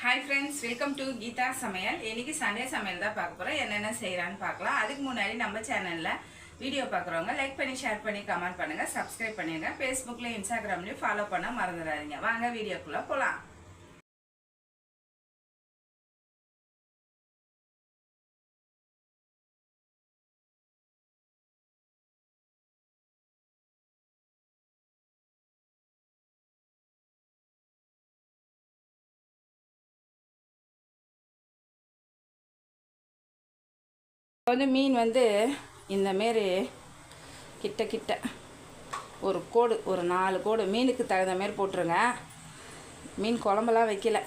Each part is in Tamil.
Hi friends welcome to Geetha சமையல் இன்னைக்கு சண்டே சமையல் தான் பார்க்க போகிறோம் என்னென்ன செய்கிறான்னு பார்க்கலாம். அதுக்கு முன்னாடி நம்ம சேனலில் வீடியோ பார்க்குறவங்க லைக் பண்ணி ஷேர் பண்ணி கமெண்ட் பண்ணுங்கள் சப்ஸ்கிரைப் பண்ணிடுங்க ஃபேஸ்புக்கில் இன்ஸ்டாகிராம்லேயும் ஃபாலோ பண்ண மறந்துடாதீங்க. வாங்க வீடியோக்குள்ளே போகலாம் வந்து மீன் வந்து இந்த மாரி கிட்ட கிட்ட ஒரு கோடு ஒரு நாலு கோடு மீனுக்கு தகுந்த மாரி போட்டுருங்க. மீன் குழம்பெல்லாம் வைக்கல.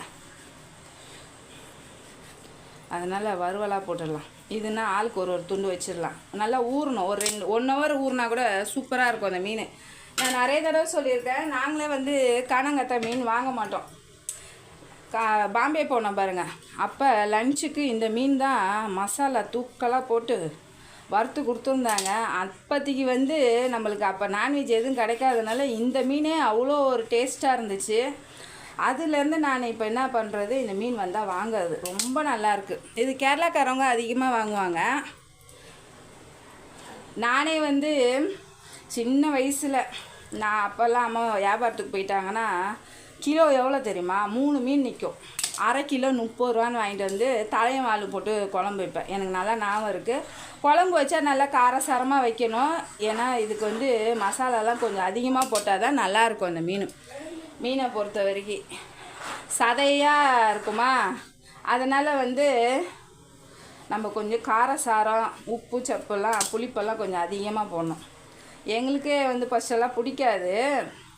அதனால் வறுவலாக போட்டுடலாம். இதுனா ஆளுக்கு ஒரு ஒரு துண்டு வச்சிடலாம். நல்லா ஊறணும். ஒரு ரெண்டு ஒன் ஹவர் ஊறினா கூட சூப்பராக இருக்கும் அந்த மீன். நான் நிறைய தடவை சொல்லியிருக்கேன். நாங்களே வந்து காணங்கத்தை மீன் வாங்க மாட்டோம். கா பாம்பே போனோம் பாருங்க. அப்போ லஞ்சுக்கு இந்த மீன் தான் மசாலா தூக்கலாக போட்டு வறுத்து கொடுத்துருந்தாங்க. அப்போதைக்கு வந்து நம்மளுக்கு அப்போ நான்வெஜ் எதுவும் கிடைக்காதனால இந்த மீனே அவ்வளோ ஒரு டேஸ்ட்டாக இருந்துச்சு. அதுலேருந்து நான் இப்போ என்ன பண்ணுறது இந்த மீன் வந்தால் வாங்குறது ரொம்ப நல்லாயிருக்கு இது கேரளாக்காரவங்க அதிகமாக வாங்குவாங்க. நானே வந்து சின்ன வயசில் நான் அப்போல்லாம் அம்மா வியாபாரத்துக்கு போயிட்டாங்கன்னா கிலோ எவ்வளோ தெரியுமா? மூணு மீன் நிற்கும் அரை கிலோ முப்பது ரூபான்னு வாங்கிட்டு வந்து தலையும் வால் போட்டு குழம்பு வைப்பேன். எனக்கு நல்லா ஞாபகம் இருக்குது குழம்பு வச்சா நல்லா காரசாரமாக வைக்கணும். ஏன்னா இதுக்கு வந்து மசாலாலாம் கொஞ்சம் அதிகமாக போட்டால் தான் நல்லாயிருக்கும் அந்த மீன். மீனை பொறுத்த வரைக்கும். சதையாக இருக்குமா? அதனால் வந்து நம்ம கொஞ்சம் காரசாரம் உப்பு சப்புலாம் புளிப்பெல்லாம் கொஞ்சம் அதிகமாக போடணும். எங்களுக்கே வந்து ஃபஸ்ட்டெல்லாம் பிடிக்காது.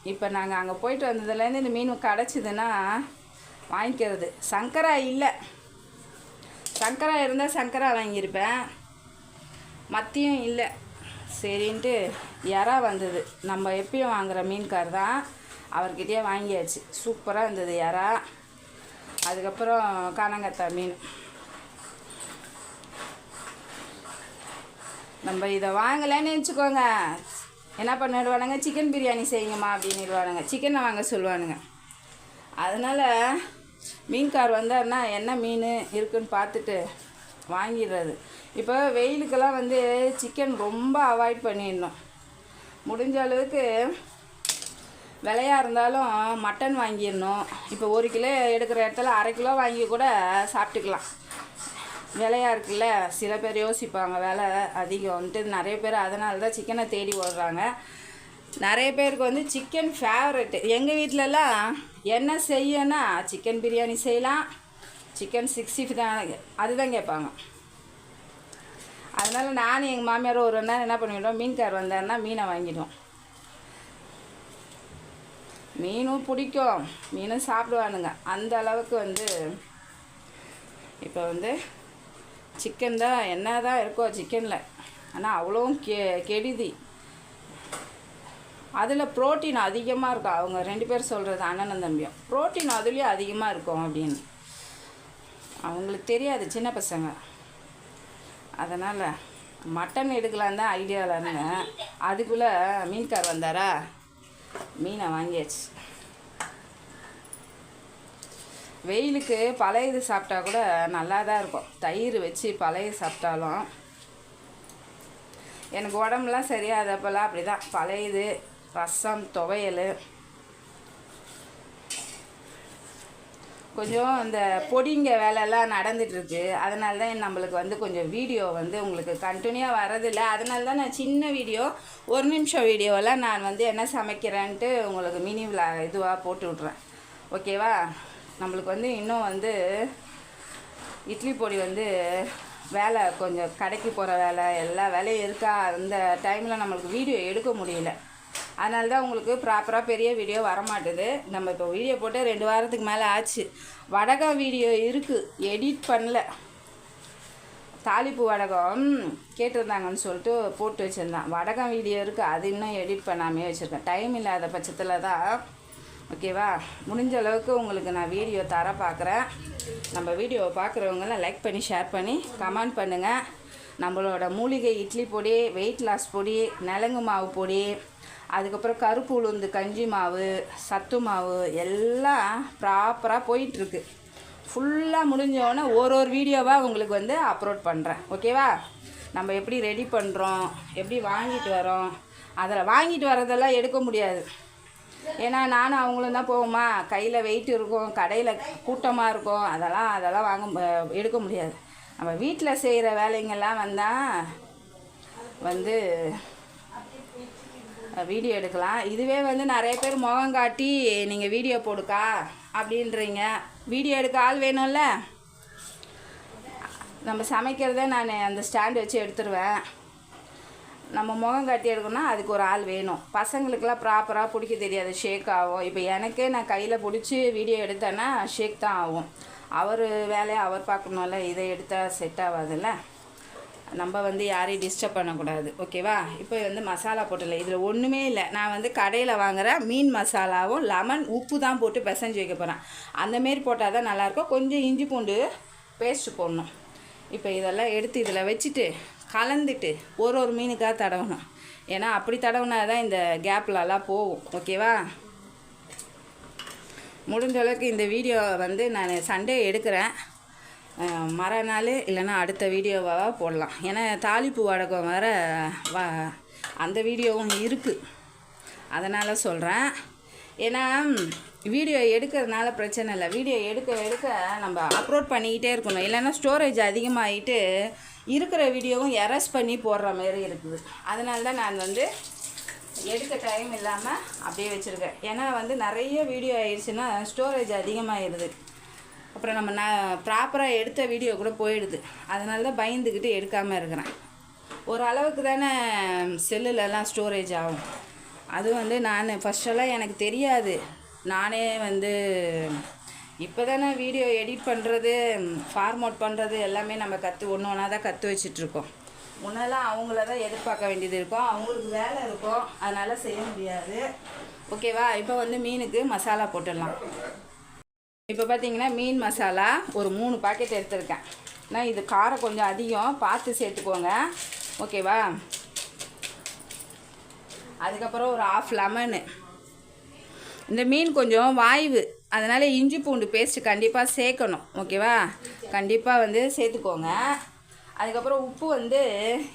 இப்போ நாங்கள் அங்கே போயிட்டு வந்ததுலேருந்து இந்த மீன் கிடச்சிதுன்னா வாங்கிக்கிறது. சங்கரா இல்லை. சங்கரா இருந்தால் சங்கரா வாங்கியிருப்பேன். மத்தியும் இல்லை. சரின்ட்டு இறா வந்தது? நம்ம எப்பயும் வாங்குகிற மீன்கார் தான் அவர்கிட்டயே வாங்கியாச்சு. சூப்பராக இருந்தது இறா அதுக்கப்புறம் காணங்கத்தா மீன். நம்ம இதை வாங்கலைன்னு வச்சுக்கோங்க என்ன பண்ணிடுவானுங்க? சிக்கன் பிரியாணி செய்யுங்கம்மா அப்படின்னுடுவானுங்க. சிக்கனை வாங்க சொல்லுவானுங்க. அதனால் மீன்கார் வந்தாருன்னா என்ன மீன் இருக்குன்னு பார்த்துட்டு வாங்கிடுறது. இப்போ வெயிலுக்கெல்லாம் வந்து சிக்கன் ரொம்ப அவாய்ட் பண்ணிடணும். முடிஞ்ச அளவுக்கு விலையாக இருந்தாலும் மட்டன் வாங்கிடணும். இப்போ ஒரு கிலோ எடுக்கிற இடத்துல அரை கிலோ வாங்கி கூட சாப்பிட்டுக்கலாம். விலையா இருக்குல்ல சில பேர் யோசிப்பாங்க விலை வந்துட்டு நிறைய பேர் அதனால தான் சிக்கனை தேடி ஓடுறாங்க. நிறைய பேருக்கு வந்து சிக்கன் ஃபேவரெட்டு எங்கள் வீட்டிலலாம் என்ன செய்யனா சிக்கன் பிரியாணி செய்யலாம் சிக்கன் சிக்ஸ்டி தான் அதுதான் கேட்பாங்க. அதனால் நானும் எங்கள் மாமியார் ஒரு நேரம் என்ன பண்ணிவிடுவோம் மீன்கார் வந்தாருன்னா மீனை வாங்கிடுவோம். மீனும் பிடிக்கும் மீனும் சாப்பிடுவானுங்க. அந்த அளவுக்கு வந்து இப்போ வந்து சிக்கன் தான் என்ன தான் இருக்கோ சிக்கனில் ஆனால் அவ்வளோவும் கெ கெடுதி. அதில் புரோட்டீன் அதிகமாக இருக்கும். அவங்க ரெண்டு பேர் சொல்கிறது அண்ணனும் தம்பியும். புரோட்டீன் அதுலேயும் அதிகமாக இருக்கும் அப்படின்னு. அவங்களுக்கு தெரியாது சின்ன பசங்க. அதனால் மட்டன் எடுக்கலாம் தான் ஐடியாவில் இருந்தேன். அதுக்குள்ளே மீன்கார் வந்தாரா? மீனை வாங்கியாச்சு. வெயிலுக்கு பழையது சாப்பிட்டா கூட நல்லா தான் இருக்கும். தயிர் வச்சு பழைய சாப்பிட்டாலும் எனக்கு உடம்புலாம் சரியாதப்பெல்லாம் அப்படி தான் பழையது ரசம் துவையல். கொஞ்சம் இந்த பொடிங்க வேலையெல்லாம் நடந்துகிட்ருக்கு அதனால தான் நம்மளுக்கு வந்து கொஞ்சம் வீடியோ வந்து உங்களுக்கு கண்டினியூவாக வரதில்லை அதனால தான் நான் சின்ன வீடியோ ஒரு நிமிஷம் வீடியோவில் நான் வந்து என்ன சமைக்கிறேன்ட்டு உங்களுக்கு மினி விழா இதுவாக போட்டு விட்றேன் ஓகேவா நம்மளுக்கு வந்து இன்னும் வந்து இட்லி பொடி வந்து வேலை கொஞ்சம் கடைக்கு போகிற வேலை எல்லா வேலையும் இருக்கா? அந்த டைமில் நம்மளுக்கு வீடியோ எடுக்க முடியல. அதனால தான் உங்களுக்கு ப்ராப்பராக பெரிய வீடியோ வரமாட்டுது. நம்ம இப்போ வீடியோ போட்டு ரெண்டு வாரத்துக்கு மேலே ஆச்சு. வடகம் வீடியோ இருக்குது எடிட் பண்ணல. தாளிப்பு வடகம் கேட்டிருந்தாங்கன்னு சொல்லிட்டு போட்டு வச்சுருந்தேன். வடகம் வீடியோ இருக்குது அது இன்னும் எடிட் பண்ணாமே வச்சுருக்கேன். டைம் இல்லாத பட்சத்தில் தான் ஓகேவா? முடிஞ்ச அளவுக்கு உங்களுக்கு நான் வீடியோ தர பார்க்குறேன் நம்ம வீடியோவை பார்க்குறவங்களாம் லைக் பண்ணி ஷேர் பண்ணி கமெண்ட் பண்ணுங்கள் நம்மளோட மூலிகை இட்லி பொடி வெயிட் லாஸ் பொடி நிலங்கு மாவு பொடி அதுக்கப்புறம் கருப்பு உளுந்து கஞ்சி மாவு சத்து மாவு எல்லாம் ப்ராப்பராக போயிட்டுருக்கு. ஃபுல்லாக முடிஞ்சோடனே ஒரு ஒரு வீடியோவாக உங்களுக்கு வந்து அப்லோட் பண்ணுறேன் ஓகேவா? நம்ம எப்படி ரெடி பண்ணுறோம் எப்படி வாங்கிட்டு வரோம் அதில் வாங்கிட்டு வரதெல்லாம் எடுக்க முடியாது. ஏன்னா நானும் அவங்களும் தான் போவோமா? கையில் வெயிட் இருக்கும் கடையில் கூட்டமாக இருக்கும். அதெல்லாம் அதெல்லாம் வாங்க மு- எடுக்க முடியாது. நம்ம வீட்டில் செய்கிற வேலைங்கெல்லாம் வந்தால் வந்து வீடியோ எடுக்கலாம். இதுவே வந்து நிறைய பேர் முகம் காட்டி நீங்கள் வீடியோ போடுக்கா? அப்படின்றீங்க. வீடியோ எடுக்க ஆள் வேணும்ல? நம்ம சமைக்கிறத நான் அந்த ஸ்டாண்ட் வச்சு எடுத்துருவேன். நம்ம முகம் கட்டி எடுக்கணும்னா அதுக்கு ஒரு ஆள் வேணும். பசங்களுக்கெல்லாம் ப்ராப்பராக பிடிக்க தெரியாது. ஷேக் ஆகும் இப்போ எனக்கே நான் கையில் பிடிச்சி வீடியோ எடுத்தேன்னா ஷேக் தான் ஆகும். அவர் வேலையை அவர் பார்க்கணும்ல. இதை எடுத்தால் செட் ஆகாதுல்ல நம்ம வந்து யாரையும் டிஸ்டர்ப் பண்ணக்கூடாது. ஓகேவா இப்போ வந்து மசாலா போட்டல. இதில் ஒன்றுமே இல்லை. நான் வந்து கடையில் வாங்குகிற மீன் மசாலாவும் லெமன் உப்பு தான் போட்டு பிசைஞ்சு வைக்க போகிறேன் அந்தமாரி போட்டால் தான் நல்லாயிருக்கும் கொஞ்சம் இஞ்சி பூண்டு பேஸ்ட்டு போடணும். இப்போ இதெல்லாம் எடுத்து இதில் வச்சுட்டு கலந்துட்டு ஒரு ஒரு மீனுக்காக தடவணும். ஏன்னா அப்படி தடவுனா தான் இந்த கேப்லலாம் போகும். ஓகேவா? முடிஞ்ச அளவுக்கு இந்த வீடியோ வந்து நான் சண்டே எடுக்கிறேன். மறுநாள் இல்லைன்னா அடுத்த வீடியோவாக போடலாம். ஏன்னா தாலிப்பு வடகம் வர வ அந்த வீடியோவும் இருக்குது அதனால் சொல்கிறேன் ஏன்னா வீடியோ எடுக்கிறதுனால பிரச்சனை இல்லை. வீடியோ எடுக்க எடுக்க நம்ம அப்லோட் பண்ணிக்கிட்டே இருக்கணும். இல்லைன்னா ஸ்டோரேஜ் அதிகமாகிட்டு இருக்கிற வீடியோவும் எரஸ் பண்ணி போடுற மாதிரி இருக்குது. அதனால தான் நான் வந்து எடுக்க டைம் இல்லாமல் அப்படியே வச்சுருக்கேன். ஏன்னா வந்து நிறைய வீடியோ ஆயிடுச்சுன்னா ஸ்டோரேஜ் அதிகமாகிடுது அப்புறம் நம்ம நான் ப்ராப்பராக எடுத்த வீடியோ கூட போயிடுது. அதனால தான் பயந்துக்கிட்டு எடுக்காமல் இருக்கிறேன். ஒரு அளவுக்கு தானே செல்லுலலாம் ஸ்டோரேஜ் ஆகும். அது வந்து நான் ஃபஸ்ட்டெல்லாம் எனக்கு தெரியாது. நானே வந்து இப்போ தானே வீடியோ எடிட் பண்ணுறது ஃபார்மோட் பண்ணுறது எல்லாமே நம்ம கற்று ஒன்று ஒன்றா தான் கற்று வச்சிட்ருக்கோம் முன்னெல்லாம் அவங்கள தான் எதிர்பார்க்க வேண்டியது இருக்கும். அவங்களுக்கு வேலை இருக்கும். அதனால் செய்ய முடியாது. ஓகேவா இப்போ வந்து மீனுக்கு மசாலா போட்டுடலாம். இப்போ பார்த்தீங்கன்னா மீன் மசாலா ஒரு மூணு பாக்கெட் எடுத்திருக்கேன். நான் இது காரம் கொஞ்சம் அதிகம். பார்த்து சேர்த்துக்கோங்க. ஓகேவா அதுக்கப்புறம் ஒரு ஆஃப் லெமனு இந்த மீன் கொஞ்சம் வாய்வு. அதனால் இஞ்சி பூண்டு பேஸ்ட்டு கண்டிப்பாக சேர்க்கணும் ஓகேவா கண்டிப்பாக வந்து சேர்த்துக்கோங்க. அதுக்கப்புறம் உப்பு வந்து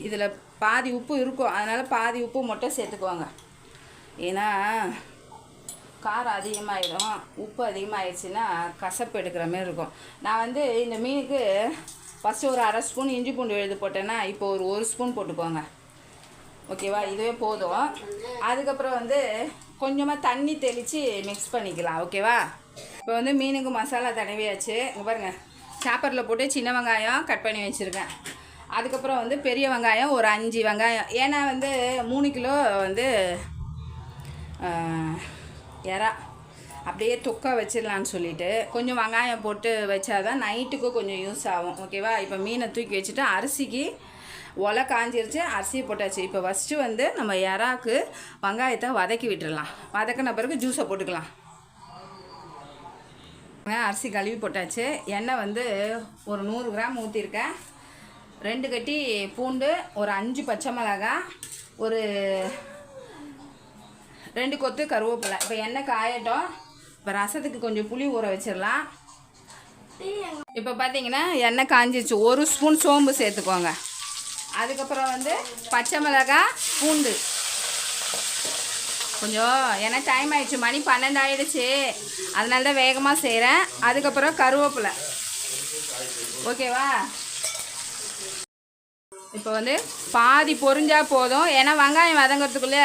இதில் பாதி உப்பு இருக்கும். அதனால் பாதி உப்பு மட்டும் சேர்த்துக்கோங்க. ஏன்னா காரம் அதிகமாகிடும் உப்பு அதிகமாகிடுச்சுன்னா கசப்பு எடுக்கிற மாதிரி இருக்கும். நான் வந்து இந்த மீனுக்கு ஃபஸ்ட்டு ஒரு அரை ஸ்பூன் இஞ்சி பூண்டு எழுது போட்டேன்னா இப்போ ஒரு ஒரு ஸ்பூன் போட்டுக்கோங்க. ஓகேவா இதுவே போதும். அதுக்கப்புறம் வந்து கொஞ்சமாக தண்ணி தெளித்து மிக்ஸ் பண்ணிக்கலாம் ஓகேவா இப்போ வந்து மீனுக்கு மசாலா தடவியாச்சு. இங்கே பாருங்கள் சாப்பரில் போட்டு சின்ன வெங்காயம் கட் பண்ணி வச்சுருக்கேன். அதுக்கப்புறம் வந்து பெரிய வெங்காயம் ஒரு அஞ்சு வெங்காயம். ஏன்னா வந்து மூணு கிலோ வந்து இறா. அப்படியே தொக்கா வச்சிடலான்னு சொல்லிட்டு கொஞ்சம் வெங்காயம் போட்டு வச்சாதான் நைட்டுக்கும் கொஞ்சம் யூஸ் ஆகும் ஓகேவா இப்போ மீனை தூக்கி வச்சுட்டு அரிசிக்கு ஒலை காஞ்சிருச்சு அரிசி போட்டாச்சு. இப்போ ஃபஸ்ட்டு வந்து நம்ம எறாக்கு வெங்காயத்தை வதக்கி விட்டுடலாம் வதக்கின பிறகு ஜூஸை போட்டுக்கலாம். அரிசி கழுவி போட்டாச்சு. எண்ணெய் வந்து ஒரு நூறு கிராம் ஊற்றிருக்கேன் ரெண்டு கட்டி பூண்டு ஒரு அஞ்சு பச்சை மிளகாய் ஒரு ரெண்டு கொத்து கருவேப்பிலை. இப்போ எண்ணெய் காயட்டும். இப்போ ரசத்துக்கு கொஞ்சம் புளி ஊற வச்சிடலாம். இப்போ பார்த்தீங்கன்னா எண்ணெய் காஞ்சிச்சு ஒரு ஸ்பூன் சோம்பு சேர்த்துக்கோங்க. அதுக்கப்புறம் வந்து பச்சை மிளகாய் பூண்டு. கொஞ்சம் ஏன்னா டைம் ஆயிடுச்சு. மணி பன்னெண்டு ஆயிடுச்சு. அதனால தான் வேகமாக செய்கிறேன் அதுக்கப்புறம் கருவேப்பிலை. ஓகேவா? இப்போ வந்து பாதி பொரிஞ்சா போதும். ஏன்னா வெங்காயம் வதங்கிறதுக்குள்ளே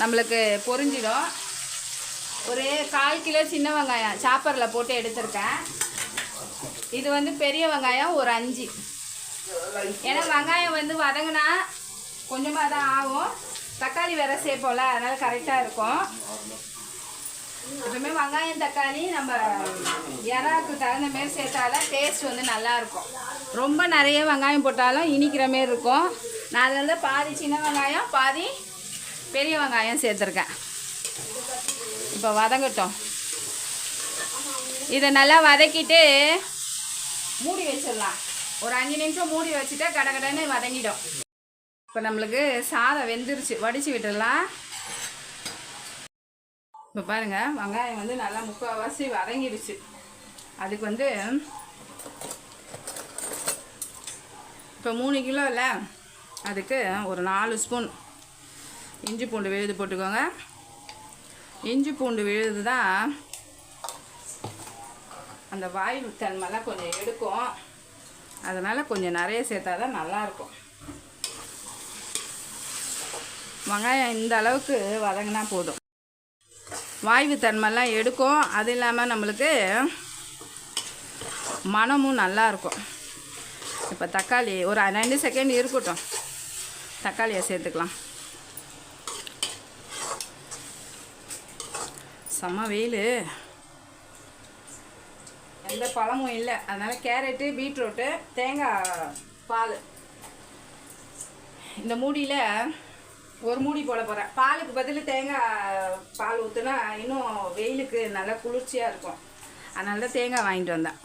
நம்மளுக்கு பொரிஞ்சிடும். ஒரு கால் கிலோ சின்ன வெங்காயம் சாப்பரில் போட்டு எடுத்திருக்கேன். இது வந்து பெரிய வெங்காயம் ஒரு அஞ்சு. ஏன்னா வெங்காயம் வந்து வதங்கினா கொஞ்சமாக தான் ஆகும். தக்காளி வேற சேர்ப்போம்ல அதனால் கரெக்டாக இருக்கும். எப்பவுமே வெங்காயம் தக்காளி நம்ம இறாக்கு தகுந்த மாரி சேர்த்தாதான் டேஸ்ட் வந்து நல்லாயிருக்கும் ரொம்ப நிறைய வெங்காயம் போட்டாலும் இனிக்கிற மாரி இருக்கும். நான் அதில் வந்து பாதி சின்ன வெங்காயம் பாதி பெரிய வெங்காயம் சேர்த்துருக்கேன். இப்போ வதங்கட்டும். இதை நல்லா வதக்கிட்டு மூடி வச்சிடலாம். ஒரு அஞ்சு நிமிஷம் மூடி வச்சுட்டா கடகடன்னு வதங்கிடும். இப்போ நம்மளுக்கு சாதம் வெந்துருச்சு. வடித்து விட்டுடலாம். இப்போ பாருங்கள் வெங்காயம் வந்து நல்லா முக்கால்வாசி வதங்கிடுச்சு. அதுக்கு வந்து இப்போ மூணு கிலோ இல்லை அதுக்கு ஒரு நாலு ஸ்பூன் இஞ்சி பூண்டு விழுது போட்டுக்கோங்க. இஞ்சி பூண்டு விழுது தான் அந்த வாயு தன்மைலாம் கொஞ்சம் எடுக்கும். அதனால் கொஞ்சம் நிறைய சேர்த்தா தான் நல்லாயிருக்கும். வெங்காயம் இந்த அளவுக்கு வதங்கினா போதும். வாய்வு தன்மைலாம் எடுக்கும். அது இல்லாமல் நம்மளுக்கு மனமும் நல்லா இருக்கும் இப்போ தக்காளி ஒரு ரெண்டு செகண்ட் இருக்கட்டும். தக்காளியை சேர்த்துக்கலாம். செம்ம வெயில். எந்த பழமும் இல்லை. அதனால் கேரட்டு பீட்ரூட்டு தேங்காய் பால். இந்த மூடியில் ஒரு மூடி போட போகிறேன் பாலுக்கு பதில் தேங்காய் பால் ஊற்றுனா இன்னும் வெயிலுக்கு நல்லா குளிர்ச்சியாக இருக்கும். அதனால தான் தேங்காய் வாங்கிட்டு வந்தேன்.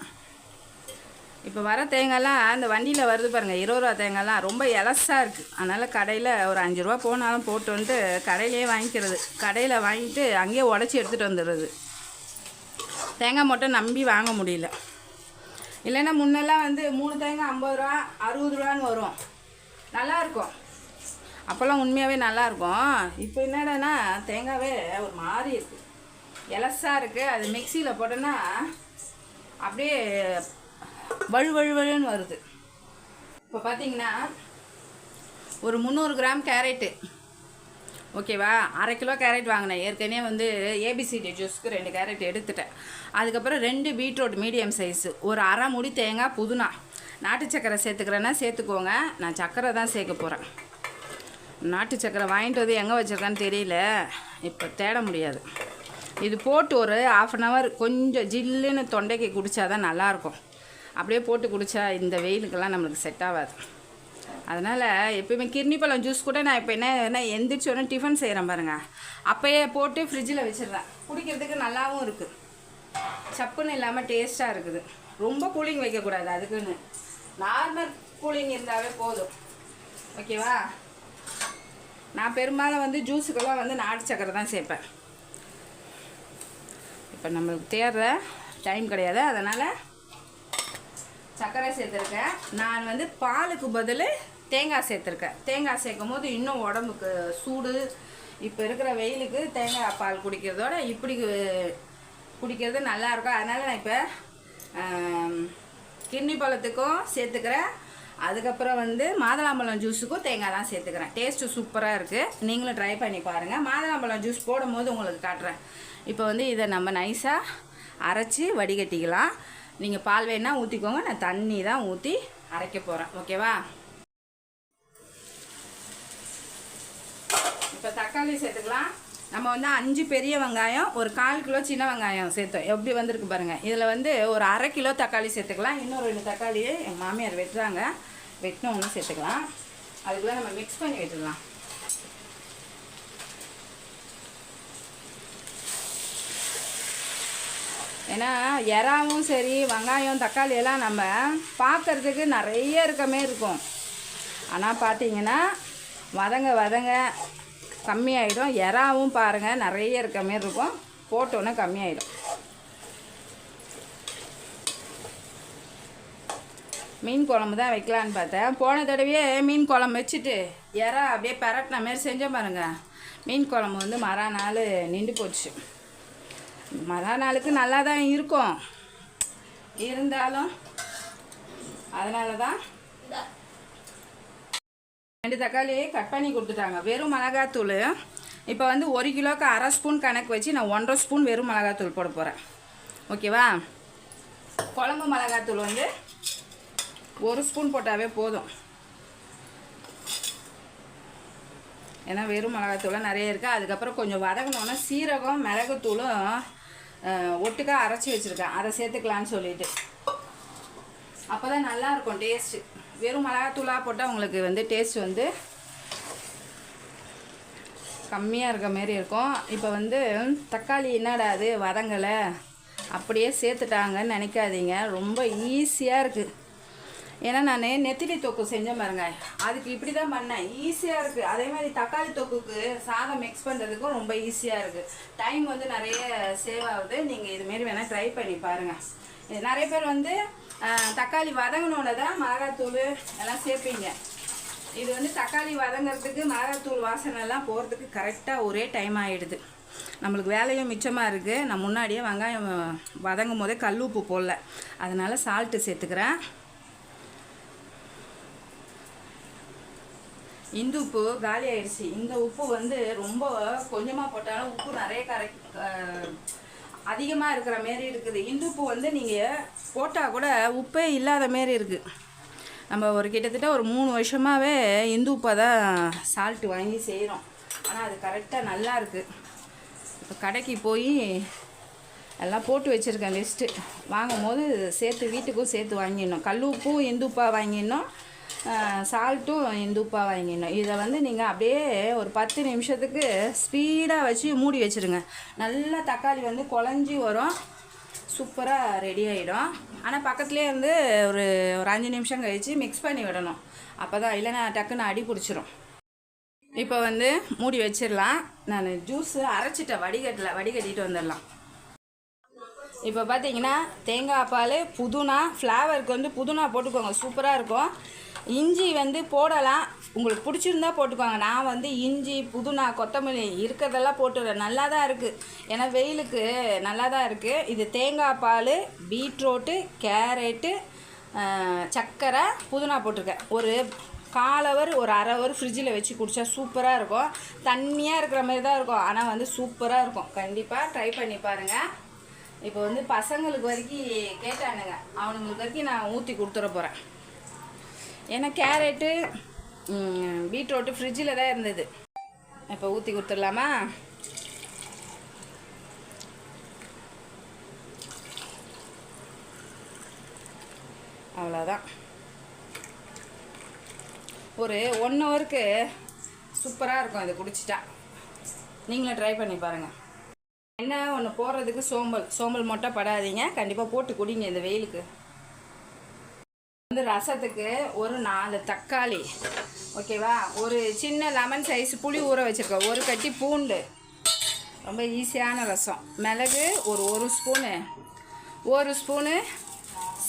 இப்போ வர தேங்காய்லாம் அந்த வண்டியில் வருது பாருங்கள் இருபது ரூபா தேங்காய்லாம். ரொம்ப எலசாக இருக்குது அதனால் கடையில் ஒரு அஞ்சு ரூபா போனாலும் போட்டு வந்துட்டு கடையிலே வாங்கிக்கிறது. கடையில் வாங்கிட்டு அங்கேயே உடச்சி எடுத்துகிட்டு வந்துடுறது. தேங்காய் மட்டும் நம்பி வாங்க முடியல. இல்லைன்னா முன்னெல்லாம் வந்து மூணு தேங்காய் ஐம்பது ரூபா அறுபது ரூபான்னு வரும். நல்லாயிருக்கும் அப்போல்லாம் உண்மையாகவே நல்லாயிருக்கும் இப்போ என்னடான்னா தேங்காவே ஒரு மாதிரி இருக்குது எலசாக இருக்குது அது மிக்சியில் போட்டோன்னா அப்படியே வழு வழு வழுன்னு வருது. இப்போ பார்த்தீங்கன்னா ஒரு முந்நூறு கிராம் கேரட்டு. ஓகேவா? அரை கிலோ கேரட் வாங்கினேன். ஏற்கனவே வந்து ஏபிசிடி ஜூஸ்க்கு ரெண்டு கேரட் எடுத்துட்டேன். அதுக்கப்புறம் ரெண்டு பீட்ரூட் மீடியம் சைஸு ஒரு அரை முடி தேங்காய் புதுனா. நாட்டு சக்கரை சேர்த்துக்கிறேன்னா சேர்த்துக்கோங்க. நான் சக்கரை தான் சேர்க்க போகிறேன் நாட்டு சக்கரை வாங்கிட்டு வந்து எங்கே வச்சுருக்கான்னு தெரியல. இப்போ தேட முடியாது. இது போட்டு ஒரு ஆஃப் அன் ஹவர் கொஞ்சம் ஜில்லுன்னு தொண்டைக்கு குடித்தா தான் நல்லாயிருக்கும். அப்படியே போட்டு குடித்தா இந்த வெயிலுக்கெல்லாம் நம்மளுக்கு செட் ஆகாது. அதனால் எப்பயுமே கிர்னி பழம் ஜூஸ் கூட நான் இப்போ என்ன என்ன எந்திரிச்சோடனே டிஃபன் செய்கிறேன் பாருங்கள் அப்போயே போட்டு ஃப்ரிட்ஜில் வச்சிடுறேன் குடிக்கிறதுக்கு நல்லாவும் இருக்குது சப்புன்னு இல்லாமல் டேஸ்ட்டாக இருக்குது. ரொம்ப கூலிங் வைக்கக்கூடாது அதுக்குன்னு. நார்மல் கூலிங் இருந்தாவே போதும். ஓகேவா நான் பெரும்பாலும் வந்து ஜூஸுக்கெல்லாம் வந்து நாட்டு சக்கரை தான் சேர்ப்பேன். இப்போ நம்மளுக்கு தேடுற டைம் கிடையாது. அதனால் சர்க்கரை சேர்த்துருக்கேன். நான் வந்து பாலுக்கு பதில் தேங்காய் சேர்த்துருக்கேன். தேங்காய் சேர்க்கும் போது இன்னும் உடம்புக்கு சூடு. இப்போ இருக்கிற வெயிலுக்கு தேங்காய் பால் குடிக்கிறதோட இப்படி குடிக்கிறது நல்லாயிருக்கும் அதனால் நான் இப்போ கிண்ணி பழத்துக்கும் சேர்த்துக்கிறேன். அதுக்கப்புறம் வந்து மாதுளம்பழம் ஜூஸுக்கும் தேங்காய் தான் சேர்த்துக்கிறேன். டேஸ்ட்டு சூப்பராக இருக்குது நீங்களும் ட்ரை பண்ணி பாருங்கள் மாதுளம்பழம் ஜூஸ் போடும்போது உங்களுக்கு காட்டுறேன். இப்போ வந்து இதை நம்ம நைஸாக அரைச்சி வடிகட்டிக்கலாம். நீங்கள் பால் வேணால் ஊற்றிக்கோங்க நான் தண்ணி தான் ஊற்றி அரைக்க போகிறேன் ஓகேவா இப்போ தக்காளி சேர்த்துக்கலாம். நம்ம வந்து அஞ்சு பெரிய வெங்காயம் ஒரு கால் கிலோ சின்ன வெங்காயம் சேர்த்தோம். எப்படி வந்திருக்கு பாருங்கள் இதில் வந்து ஒரு அரை கிலோ தக்காளி சேர்த்துக்கலாம். இன்னும் ரெண்டு தக்காளியை எங்கள் மாமியார் வெட்டுறாங்க. வெட்டின ஒன்று சேர்த்துக்கலாம். அதுக்குள்ளே நம்ம மிக்ஸ் பண்ணி விட்டுடலாம். ஏன்னா இறாவும் சரி வெங்காயம் தக்காளி எல்லாம் நம்ம பார்க்குறதுக்கு நிறைய இருக்கமே இருக்கும். ஆனால் பார்த்தீங்கன்னா வதங்க வதங்க கம்மியாயிடும். இறாவும் பாருங்கள் நிறைய இருக்க மாரி இருக்கும். போட்டோன்னே கம்மியாயிடும். மீன் குழம்பு தான் வைக்கலான்னு பார்த்தேன். போன தடவையே மீன் குழம்பு வச்சுட்டு இறா அப்படியே பரட்டின மாரி செஞ்சேன் பாருங்க. மீன் குழம்பு வந்து மறுநாள் நின்று போச்சு. மழை நாளுக்கு நல்லா தான் இருக்கும். இருந்தாலும் அதனால தான் ரெண்டு தக்காளி கட் பண்ணி கொடுத்துட்டாங்க. வெறும் மிளகாத்தூள். இப்போ வந்து ஒரு கிலோக்கு அரை ஸ்பூன் கணக்கு வச்சு நான் ஒன்றரை ஸ்பூன் வெறும் மிளகாத்தூள் போட போகிறேன் ஓகேவா? குழம்பு மிளகாத்தூள் வந்து ஒரு ஸ்பூன் போட்டாவே போதும். ஏன்னா வெறும் மிளகாத்தூளும் நிறைய இருக்குது அதுக்கப்புறம் கொஞ்சம் வதங்கினோன்னா சீரகம் மிளகுத்தூளும் ஒட்டுக்காக அரைச்சி வச்சுருக்கேன். அதை சேர்த்துக்கலான்னு சொல்லிட்டு. அப்போ தான் நல்லாயிருக்கும் டேஸ்ட்டு. வெறும் மிளகாத்தூளாக போட்டால் உங்களுக்கு வந்து டேஸ்ட் வந்து கம்மியாக இருக்க மாரி இருக்கும். இப்போ வந்து தக்காளி என்னடா அது? வதங்கலை. அப்படியே சேர்த்துட்டாங்கன்னு நினைக்காதீங்க. ரொம்ப ஈஸியாக இருக்குது ஏன்னா நான் நெத்திலி தொக்கு செஞ்சேன் பாருங்க. அதுக்கு இப்படி தான் பண்ணேன். ஈஸியாக இருக்குது அதே மாதிரி தக்காளி தொக்குக்கு சாதம் மிக்ஸ் பண்ணுறதுக்கும் ரொம்ப ஈஸியாக இருக்குது டைம் வந்து நிறைய சேவ் ஆகுது. நீங்கள் இதுமாரி வேணால் ட்ரை பண்ணி பாருங்கள் நிறைய பேர் வந்து தக்காளி வதங்கினோட தான் மிளகாத்தூள் எல்லாம் சேர்ப்பீங்க. இது வந்து தக்காளி வதங்கிறதுக்கு மிளகாத்தூள் வாசனைலாம் போகிறதுக்கு கரெக்டாக ஒரே டைம் ஆகிடுது நம்மளுக்கு வேலையும் மிச்சமாக இருக்குது நான் முன்னாடியே வெங்காயம் வதங்கும் போதே கல் உப்பு போடல. அதனால் சால்ட்டு சேர்த்துக்கிறேன். இந்த உப்பு காலி ஆயிடுச்சு. இந்த உப்பு வந்து ரொம்ப கொஞ்சமாக போட்டாலும் உப்பு நிறைய கரை அதிகமாக இருக்கிற மாரி இருக்குது. இந்துப்பு வந்து நீங்கள் போட்டால் கூட உப்பே இல்லாத மாரி இருக்குது நம்ம ஒரு கிட்டத்தட்ட ஒரு மூணு வருஷமாகவே இந்து உப்பை தான் சால்ட்டு வாங்கி செய்கிறோம் ஆனால் அது கரெக்டாக நல்லா இருக்குது இப்போ கடைக்கு போய் எல்லாம் போட்டு வச்சுருக்கேன் லிஸ்ட்டு வாங்கும் போது சேர்த்து வீட்டுக்கும் சேர்த்து வாங்கிடணும். கல் உப்பும் இந்து உப்பாக வாங்கிடணும். சால்ட்டும் இந்து உப்பாக வாங்கிடணும். இதை வந்து நீங்கள் அப்படியே ஒரு பத்து நிமிஷத்துக்கு ஸ்பீடாக வச்சு மூடி வச்சுருங்க. நல்லா தக்காளி வந்து குழஞ்சி வரும். சூப்பராக ரெடி ஆகிடும் ஆனால் பக்கத்துலேயே வந்து ஒரு ஒரு அஞ்சு நிமிஷம் கழித்து மிக்ஸ் பண்ணி விடணும். அப்போ தான் இல்லைன்னா டக்குன்னு அடி பிடிச்சிரும். இப்போ வந்து மூடி வச்சிடலாம். நான் ஜூஸு அரைச்சிட்டேன் வடிகட்டல வடிகட்டிட்டு வந்துடலாம். இப்போ பார்த்தீங்கன்னா தேங்காய் பால் புதுனா ஃப்ளேவருக்கு வந்து புதுனா போட்டுக்கோங்க. சூப்பராக இருக்கும். இஞ்சி வந்து போடலாம். உங்களுக்கு பிடிச்சிருந்தா போட்டுக்கோங்க. நான் வந்து இஞ்சி புதுனா கொத்தமல்லி இருக்கிறதெல்லாம் போட்டுடுறேன். நல்லா தான் இருக்குது ஏன்னா வெயிலுக்கு நல்லா தான் இருக்குது இது தேங்காய் பால் பீட்ரூட்டு கேரட்டு சர்க்கரை புதினா போட்டிருக்கேன். ஒரு கால் ஹவர் ஒரு அரை ஹவர் ஃப்ரிட்ஜில் வச்சு குடித்தா சூப்பராக இருக்கும். தண்ணியாக இருக்கிற மாதிரி தான் இருக்கும். ஆனால் வந்து சூப்பராக இருக்கும். கண்டிப்பாக ட்ரை பண்ணி பாருங்கள் இப்போ வந்து பசங்களுக்கு வரைக்கும் கேட்டானுங்க. அவனுங்களுக்கு வரைக்கும் நான் ஊற்றி கொடுத்துட போகிறேன் ஏன்னா கேரட்டு பீட்ரூட்டு ஃப்ரிட்ஜில் தான் இருந்தது. இப்போ ஊற்றி கொடுத்துடலாமா? அவ்வளோதான் ஒரு ஒன் ஹவருக்கு சூப்பராக இருக்கும் இது குடிச்சிட்டா. நீங்களும் ட்ரை பண்ணி பாருங்கள் என்ன ஒன்று போடுறதுக்கு சோம்பல் சோம்பல் மட்டும் படாதீங்க. கண்டிப்பாக போட்டு குடிங்க இந்த வெயிலுக்கு. வந்து ரசத்துக்கு ஒரு நாலு தக்காளி ஓகேவா? ஒரு சின்ன லெமன் சைஸ் புளி ஊற வச்சுருக்கேன் ஒரு கட்டி பூண்டு. ரொம்ப ஈஸியான ரசம். மிளகு ஒரு ஒரு ஸ்பூனு. ஒரு ஸ்பூனு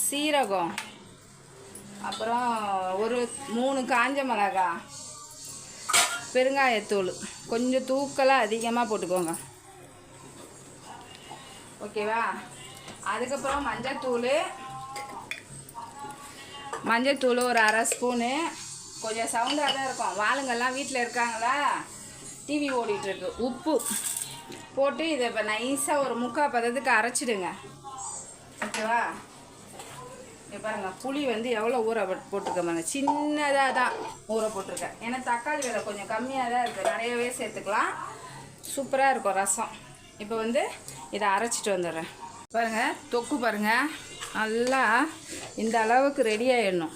சீரகம். அப்புறம் ஒரு மூணு காஞ்ச மிளகா. பெருங்காயத்தூள். கொஞ்சம் தூக்கலாக அதிகமாக போட்டுக்கோங்க. ஓகேவா? அதுக்கப்புறம் மஞ்சத்தூள் மஞ்சள்தூள் ஒரு அரை ஸ்பூனு. கொஞ்சம் சவுண்டாக தான் இருக்கும். வாளுங்கெல்லாம் வீட்டில் இருக்காங்களா? டிவி ஓடிட்டுருக்கு. உப்பு போட்டு இதை இப்போ நைஸாக ஒரு முக்கால் பதத்துக்கு அரைச்சிடுங்க. ஓகேவா? இங்க பாருங்கள் புளி வந்து எவ்வளோ ஊற போட்டு- போட்டிருக்கேன் பாருங்க. சின்னதாக தான் ஊற போட்டிருக்கேன். ஏன்னா தக்காளி விலை கொஞ்சம் கம்மியாக தான் இருக்குது நிறையவே சேர்த்துக்கலாம். சூப்பராக இருக்கும் ரசம். இப்போ வந்து இதை அரைச்சிட்டு வந்துடுறேன். பாருங்கள் தொக்கு பாருங்கள் நல்லா இந்த அளவுக்கு ரெடி ஆகிடணும்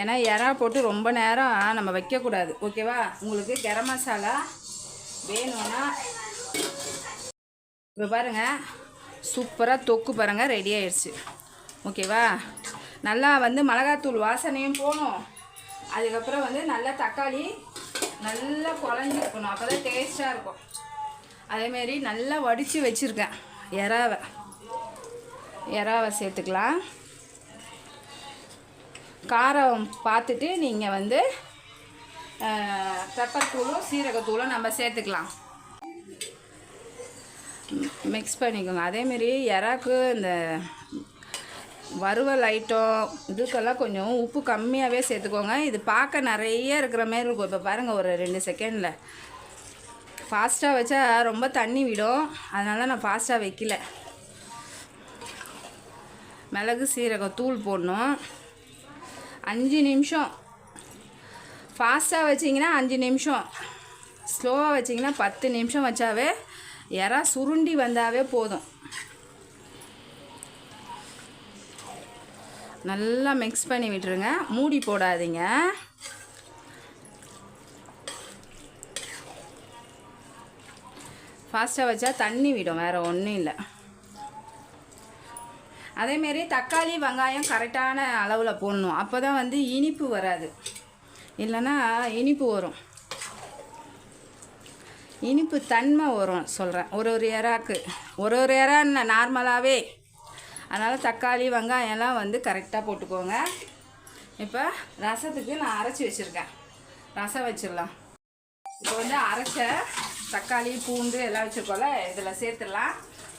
ஏன்னா இறா போட்டு ரொம்ப நேரம் நம்ம வைக்கக்கூடாது. ஓகேவா உங்களுக்கு கரம் மசாலா வேணும்னா இப்போ பாருங்கள் சூப்பராக தொக்கு பாருங்கள் ரெடி ஆயிடுச்சு. ஓகேவா நல்லா வந்து மிளகாத்தூள் வாசனையும் போகணும். அதுக்கப்புறம் வந்து நல்லா தக்காளி நல்லா குழஞ்சிருக்கணும். அப்போ தான் டேஸ்ட்டாக இருக்கும். அதேமாரி நல்லா வடித்து வச்சுருக்கேன் இறாவை. இறாவை சேர்த்துக்கலாம். காரம் பார்த்துட்டு நீங்கள் வந்து பெப்பர்தூளும் சீரகத்தூளும் நம்ம சேர்த்துக்கலாம். மிக்ஸ் பண்ணிக்கோங்க. அதேமாரி இறாக்கு இந்த வறுவல் ஐட்டம் இதுக்கெல்லாம் கொஞ்சம் உப்பு கம்மியாகவே சேர்த்துக்கோங்க. இது பார்க்க நிறைய இருக்கிற மாதிரி இருக்கும். இப்போ பாருங்கள் ஒரு ரெண்டு செகண்டில் ஃபாஸ்ட்டாக வச்சா ரொம்ப தண்ணி விடும். அதனால நான் ஃபாஸ்ட்டாக வைக்கல. மிளகு சீரகம் தூள் போடணும். அஞ்சு நிமிஷம். ஃபாஸ்ட்டாக வச்சிங்கன்னா அஞ்சு நிமிஷம். ஸ்லோவாக வச்சிங்கன்னா பத்து நிமிஷம் வச்சாவே இறா சுருண்டி வந்தாவே போதும். நல்லா மிக்ஸ் பண்ணி விட்டுருங்க. மூடி போடாதீங்க. ஃபாஸ்ட்டாக வச்சா தண்ணி விடும் வேறு ஒன்றும் இல்லை. அதேமாரி தக்காளி வெங்காயம் கரெக்டான அளவில் போடணும். அப்போ தான் வந்து இனிப்பு வராது. இல்லைன்னா இனிப்பு வரும். இனிப்பு தன்மை வரும் சொல்கிறேன் ஒரு ஒரு இறாக்கு. ஒரு ஒரு இறா நார்மலாகவே அதனால் தக்காளி வெங்காயம்லாம் வந்து கரெக்டாக போட்டுக்கோங்க. இப்போ ரசத்துக்கு நான் அரைச்சி வச்சுருக்கேன். ரசம் வச்சிடலாம். இப்போ வந்து அரைச்ச தக்காளி பூண்டு எல்லாம் வச்சுருக்கோம்ல இதில் சேர்த்துடலாம்.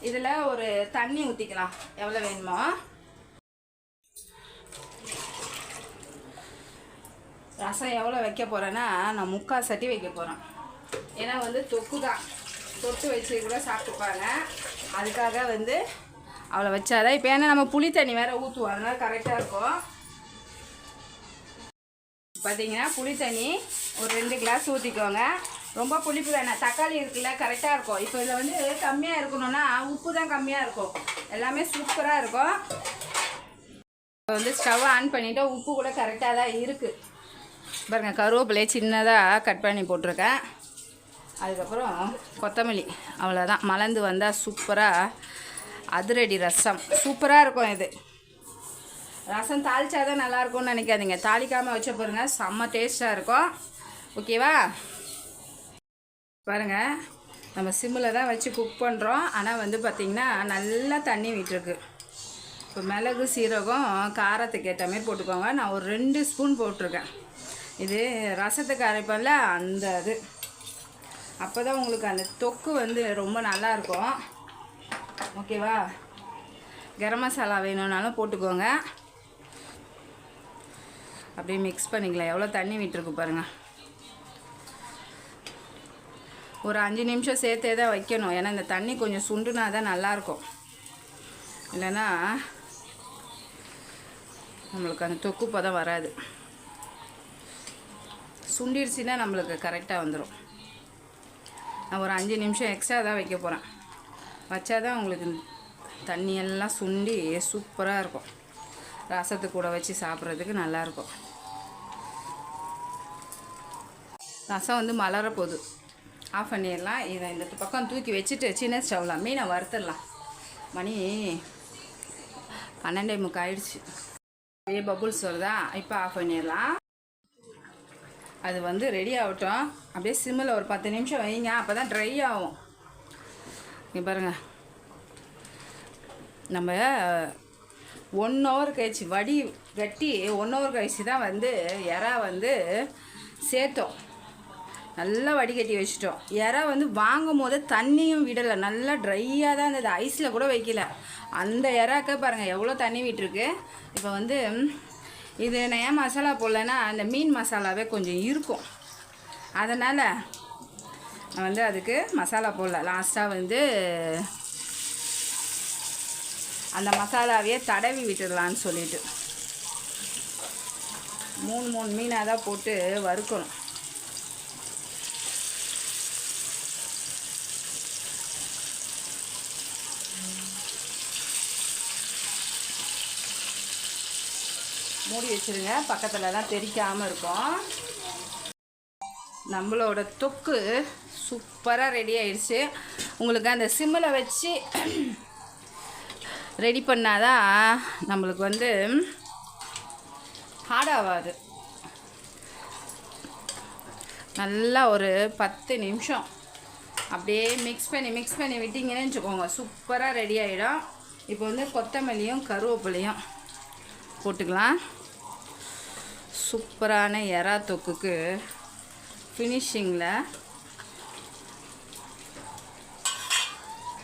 இதில் ஒரு தண்ணி ஊற்றிக்கலாம் எவ்வளோ வேணுமோ? ரசம் எவ்வளோ வைக்க போகிறேன்னா நான் முக்கால் சட்டி வைக்க போகிறேன் ஏன்னா வந்து தொக்கு தான். தொட்டு வச்சு கூட சாப்பிட்டுப்பாங்க. அதுக்காக வந்து அவ்வளோ வச்சாதான். இப்போ ஏன்னா நம்ம புளி தண்ணி வேறு ஊற்றுவோம் அதனால் கரெக்டாக இருக்கும். பார்த்தீங்கன்னா புளி தண்ணி ஒரு ரெண்டு கிளாஸ் ஊற்றிக்கோங்க ரொம்ப புளிப்பு வேணாம். தக்காளி இருக்குல்ல கரெக்டாக இருக்கும். இப்போ இதில் வந்து கம்மியாக இருக்கணும்னா உப்பு தான் கம்மியாக இருக்கும். எல்லாமே சூப்பராக இருக்கும். இப்போ வந்து ஸ்டவ் ஆன் பண்ணிவிட்டு உப்பு கூட கரெக்டாக தான் இருக்குது பாருங்கள் கருவேப்பிலையை சின்னதாக கட் பண்ணி போட்டிருக்கேன். அதுக்கப்புறம் கொத்தமல்லி அவ்வளோதான் மலர்ந்து வந்தால் சூப்பராக அதிரடி ரசம். சூப்பராக இருக்கும் இது. ரசம் தாளிச்சாதான் நல்லா இருக்கும்னு நினைக்காதீங்க. தாளிக்காமல் வச்ச பாருங்கள் செம்ம டேஸ்ட்டாக இருக்கும். ஓகேவா பாருங்க நம்ம சிம்மில் தான் வச்சு குக் பண்ணுறோம் ஆனால் வந்து பார்த்திங்கன்னா நல்லா தண்ணி விட்டுருக்கு. இப்போ மிளகு சீரகம் காரத்துக்கு ஏற்ற மாதிரி போட்டுக்கோங்க. நான் ஒரு ரெண்டு ஸ்பூன் போட்டிருக்கேன். இது ரசத்துக்கு அரைப்பேன்ல அந்த இது. அப்போ தான் உங்களுக்கு அந்த தொக்கு வந்து ரொம்ப நல்லா இருக்கும். ஓகேவா கரம் மசாலா வேணும்னாலும் போட்டுக்கோங்க. அப்படியே மிக்ஸ் பண்ணிக்கலாம். எவ்வளோ தண்ணி விட்டுருக்கு பாருங்கள் ஒரு அஞ்சு நிமிஷம் சேர்த்தே தான் வைக்கணும். ஏன்னா இந்த தண்ணி கொஞ்சம் சுண்டுனா தான் நல்லாயிருக்கும். இல்லைன்னா நம்மளுக்கு அந்த தொக்கு பதம் வராது. சுண்டிடுச்சுன்னா நம்மளுக்கு கரெக்டாக வந்துடும் நான் ஒரு அஞ்சு நிமிஷம் எக்ஸ்ட்ரா தான் வைக்க போகிறேன் வச்சாதான் உங்களுக்கு தண்ணியெல்லாம் சுண்டி சூப்பராக இருக்கும். ரசத்து கூட வச்சு சாப்பிட்றதுக்கு நல்லாயிருக்கும். ரசம் வந்து மலர போகுது ஆஃப் பண்ணிடலாம் இதை இந்த பக்கம் தூக்கி வச்சுட்டு சின்ன ஸ்டவ்வில் மீனை வறுத்துடலாம். மணி பன்னெண்டே முக்கால் ஆயிடுச்சு அப்படியே பபுள்ஸ் வருதா? இப்போ ஆஃப் பண்ணிடலாம் அது வந்து ரெடி ஆகட்டும். அப்படியே சிம்மில் ஒரு பத்து நிமிஷம் வைங்க. அப்போ தான் ட்ரை ஆகும். இங்கே பாருங்கள் நம்ம ஒன் ஹவர் கழிச்சு வடி கட்டி ஒன் ஹவர் கழிச்சு தான் வந்து இறா வந்து சேர்த்தோம். நல்லா வடிகட்டி வச்சிட்டோம். இறா வந்து வாங்கும் போது தண்ணியும் விடலை. நல்லா ட்ரையாக தான் இருந்தது. ஐஸில் கூட வைக்கல. அந்த இறாக்க பாருங்கள் எவ்வளோ தண்ணி விட்டுருக்கு. இப்போ வந்து இது நான் ஏன் மசாலா போடலன்னா அந்த மீன் மசாலாவே கொஞ்சம் இருக்கும். அதனால் நான் வந்து அதுக்கு மசாலா போடல. லாஸ்ட்டாக வந்து அந்த மசாலாவையே தடவி விட்டுடலான்னு சொல்லிட்டு. மூணு மூணு மீனாக தான் போட்டு வறுக்கணும். மூடி வச்சிருங்க. பக்கத்தில் தான் தெரிக்காமல் இருக்கும். நம்மளோட தொக்கு சூப்பராக ரெடி ஆயிடுச்சு. உங்களுக்கு அந்த சிம்மில் வச்சு ரெடி பண்ணாதான் நம்மளுக்கு வந்து ஹார்டாகாது நல்லா ஒரு பத்து நிமிஷம் அப்படியே மிக்ஸ் பண்ணி மிக்ஸ் பண்ணி விட்டிங்கன்னு வச்சுக்கோங்க. சூப்பராக ரெடி ஆகிடும் இப்போ வந்து கொத்தமல்லியும் கருவேப்பிலையும் போட்டுக்கலாம். சூப்பரான எறா தொக்குக்கு ஃபினிஷிங்கில்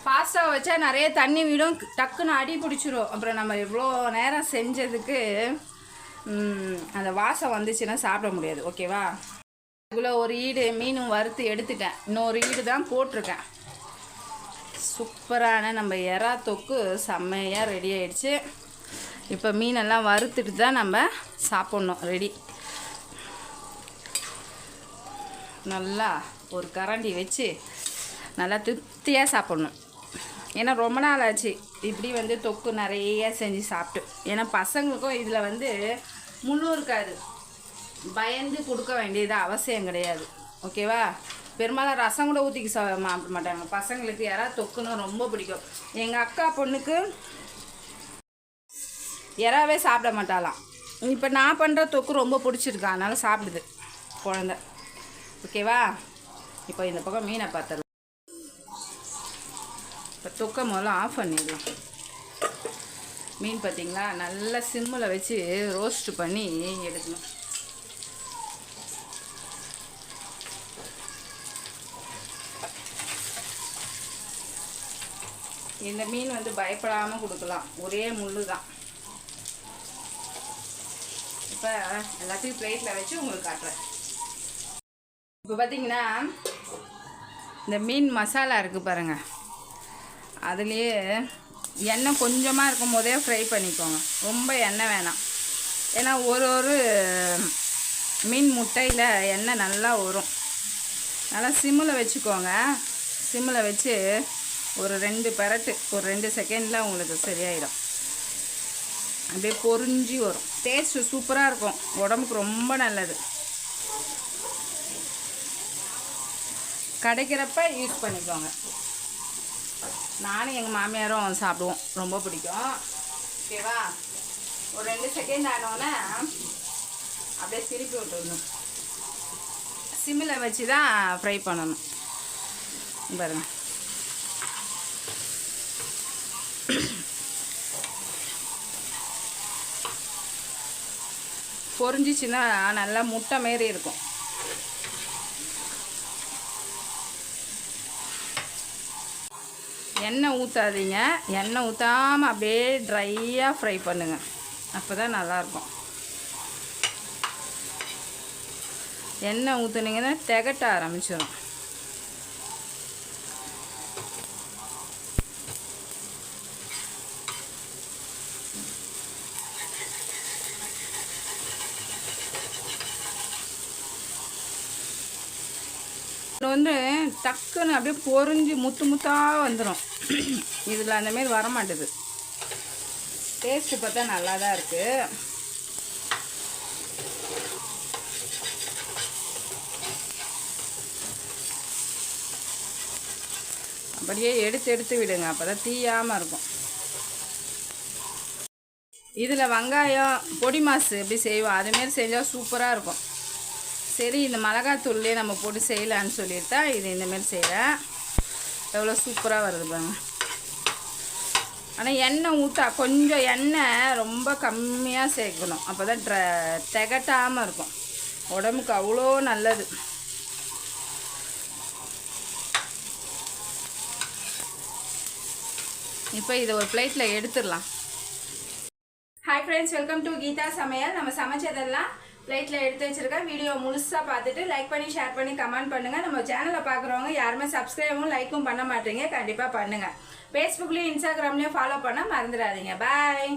ஃபாஸ்ட்டாக வச்சா நிறைய தண்ணி விடும். டக்குன்னு அடி பிடிச்சிரும். அப்புறம் நம்ம இவ்வளோ நேரம் செஞ்சதுக்கு அந்த வாசம் வந்துச்சுன்னா சாப்பிட முடியாது. ஓகேவா இவ்வளோ ஒரு ஈடு மீனும் வறுத்து எடுத்துட்டேன். இன்னொரு ஈடு தான் போட்டிருக்கேன். சூப்பரான நம்ம எறா தொக்கு செம்மையாக ரெடி ஆயிடுச்சு. இப்போ மீனெல்லாம் வறுத்துட்டு தான் நம்ம சாப்பிட்ணும். ரெடி நல்லா ஒரு கரண்டி வச்சு நல்லா திருப்தியாக சாப்பிட்ணும். ஏன்னா ரொம்ப நாள் ஆச்சு இப்படி வந்து தொக்கு நிறைய செஞ்சு சாப்பிட்டு. ஏன்னா பசங்களுக்கும் இதில் வந்து முள்ளு இருக்காது பயந்து கொடுக்க வேண்டியது அவசியம் கிடையாது. ஓகேவா பெரும்பாலும் ரசம் கூட ஊற்றிக்க சாப்பிட மாட்டாங்க. பசங்களுக்கு யாராவது தொக்குன்னு ரொம்ப பிடிக்கும். எங்கள் அக்கா பொண்ணுக்கு இறாவே சாப்பிட மாட்டாளாம். இப்போ நான் பண்ணுற தொக்கு ரொம்ப பிடிச்சிருக்கா. அதனால் சாப்பிடுது குழந்த. ஓகேவா? இப்போ இந்த பக்கம் மீனை பார்த்துடலாம். இப்போ தொக்கை முதல்ல ஆஃப் பண்ணிடலாம். மீன் பார்த்தீங்களா? நல்லா சிம்மில் வச்சு ரோஸ்ட் பண்ணி எடுக்கணும். இந்த மீன் வந்து பயப்படாமல் கொடுக்கலாம். ஒரே முள்ளு தான் இப்போ எல்லாத்தையும் பிளேட்டில் வச்சு உங்களுக்கு காட்டுறேன். இப்போ பார்த்தீங்கன்னா இந்த மீன் மசாலா இருக்குது பாருங்கள் அதுலேயே எண்ணெய் கொஞ்சமாக இருக்கும் போதே ஃப்ரை பண்ணிக்கோங்க. ரொம்ப எண்ணெய் வேணாம். ஏன்னா ஒரு ஒரு மீன் முட்டையில் எண்ணெய் நல்லா வரும். நல்லா சிம்மில் வச்சுக்கோங்க. சிம்மில் வச்சு ஒரு ரெண்டு பரட்டு ஒரு ரெண்டு செகண்டில் உங்களுக்கு சரியாயிடும். அப்படியே பொறிஞ்சி வரும். டேஸ்ட்டு சூப்பராக இருக்கும். உடம்புக்கு ரொம்ப நல்லது. கிடைக்கிறப்ப யூஸ் பண்ணிக்கோங்க. நானும் எங்கள் மாமியாரும் சாப்பிடுவோம். ரொம்ப பிடிக்கும். ஓகேவா ஒரு ரெண்டு செகண்ட் ஆனோன்னே அப்படியே திருப்பி விட்டுடணும். சிம்மில் வச்சு தான் ஃப்ரை பண்ணணும். இங்க பாருங்க நல்லா முட்டை மாரி இருக்கும். எண்ணெய் ஊற்றாதீங்க எண்ணெய் ஊற்றாமல் அப்படியே ட்ரையாக ஃப்ரை பண்ணுங்கள் அப்போ தான் நல்லாயிருக்கும். எண்ணெய் ஊற்றுனீங்கன்னா திகட்ட ஆரம்பிச்சிடும் இது வந்து டக்குன்னு அப்படியே பொறிஞ்சு முத்து முத்தாக வந்துடும் இதில் அந்த மாதிரி வர டேஸ்ட்டு பார்த்தா நல்லா தான் இருக்குது அப்படியே எடுத்து எடுத்து விடுங்க. அப்போ தான் தீயாமல் இருக்கும். இதில் வெங்காயம் பொடி மாசு எப்படி செய்வோம்? அதுமாரி செஞ்சால் சூப்பராக இருக்கும். சரி இந்த மிளகாத்தூள்லேயே நம்ம போட்டு செய்யலான்னு சொல்லிட்டு தான் இது இந்தமாரி செய்கிறேன் எவ்வளோ சூப்பராக வருது பாருங்க. ஆனால் எண்ணெய் ஊற்றா கொஞ்சம் எண்ணெய் ரொம்ப கம்மியாக சேர்க்கணும். அப்போ தான் ட்ர திகட்டாமல் இருக்கும். உடம்புக்கு அவ்வளோ நல்லது. இப்போ இதை ஒரு பிளேட்டில் எடுத்துடலாம். Hi friends welcome to Geetha சமையல் நம்ம சமைச்சதெல்லாம் பிளேட்டில் எடுத்து வச்சுருக்கேன் வீடியோ முழுசாக பார்த்துட்டு லைக் பண்ணி ஷேர் பண்ணி கமெண்ட் பண்ணுங்கள் நம்ம சேனலை பார்க்குறவங்க யாருமே சப்ஸ்கிரைபும் லைக்கும் பண்ண மாட்டீங்க. கண்டிப்பாக பண்ணுங்கள் ஃபேஸ்புக்லேயும் இன்ஸ்டாகிராம்லேயும் ஃபாலோ பண்ண மறந்துடாதீங்க. பாய்